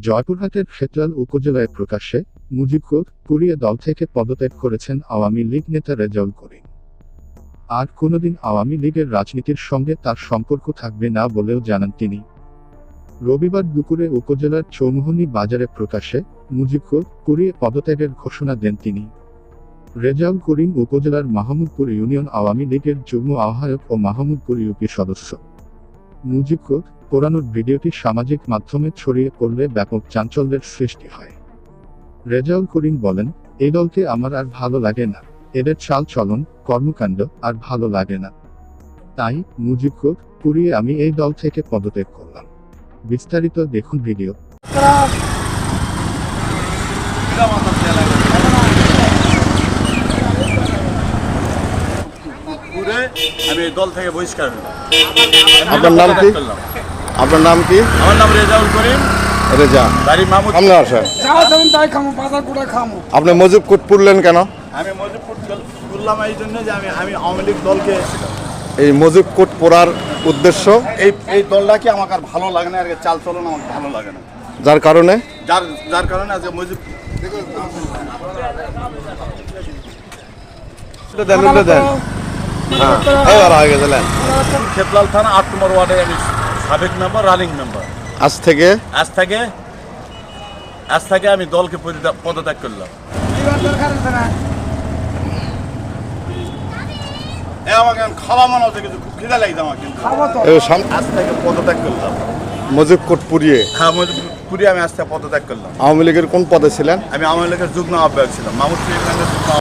জয়পুরহাটের খেতলাল উপজেলায় প্রকাশ্যে মুজিবুর কুড়িয়ে দল থেকে পদত্যাগ করেছেন আওয়ামী লীগ নেতা রেজাউল করিম। আর কোনোদিন আওয়ামী লীগের রাজনীতির সঙ্গে তার সম্পর্ক থাকবে না বলেও জানান তিনি। রবিবার দুপুরে উপজেলার চৌমুহনী বাজারে প্রকাশ্যে মুজিবুর কুড়িয়ে পদত্যাগের ঘোষণা দেন তিনি। রেজাউল করিম উপজেলার মাহমুদপুর ইউনিয়ন আওয়ামী লীগের যুগ্ম আহ্বায়ক ও মাহমুদপুর ইউপি সদস্য। মুজিবুর পোড়ানোর ভিডিওটি সামাজিক মাধ্যমে ছড়িয়ে পড়লে ব্যাপক চাঞ্চল্যের সৃষ্টি হয়। রেজাউল করিম বলেন, এই দলকে আমার আর ভালো লাগে না। এদের চাল চলন, কর্মকাণ্ড আর ভালো লাগে না। তাই মুজিবুর পুড়িয়ে আমি এই দল থেকে পদত্যাগ করলাম। বিস্তারিত দেখুন ভিডিও। ঘুরে আমি এই দল থেকে বহিষ্কার আপনার নাম কি? আপনার নাম কি? আমার নাম রেজাউল করিম। রেজা। বাড়ি মাহমুদ সামনে আসেন। যা যাবেন তাই খামো বাজার খামো। আপনি মজিব কুট পুরলেন কেন? আমি করলাম এই জন্য যে আমি আমি আওয়ামী লীগ দলকে এই মজিব কুট পড়ার উদ্দেশ্য? এই এই দলটাকে আমাকে আর ভালো লাগে না? আর চাল চলন আমার ভালো লাগে না। যার কারণে? যার যার কারণে আজকে মজিব এবার আগে গেলেন খেতলাল থানা আট নম্বর ওয়ার্ডে আমি সাবেক মেম্বার রানিং মেম্বার আজ থেকে? আজ থেকে? আজ থেকে আমি দলকে পদত্যাগ করলাম। খাওয়া মনে হচ্ছে কিছু খুব খিদা লাগছে আমার কিন্তু। আজ থেকে পদত্যাগ করলাম। হ্যাঁ আমি আজ থেকে পদত্যাগ করলাম। আওয়ামী লীগের কোন পদে ছিলেন? আমি আওয়ামী লীগের যুগ্ম আহ্বায়ক ছিলাম। মামুদ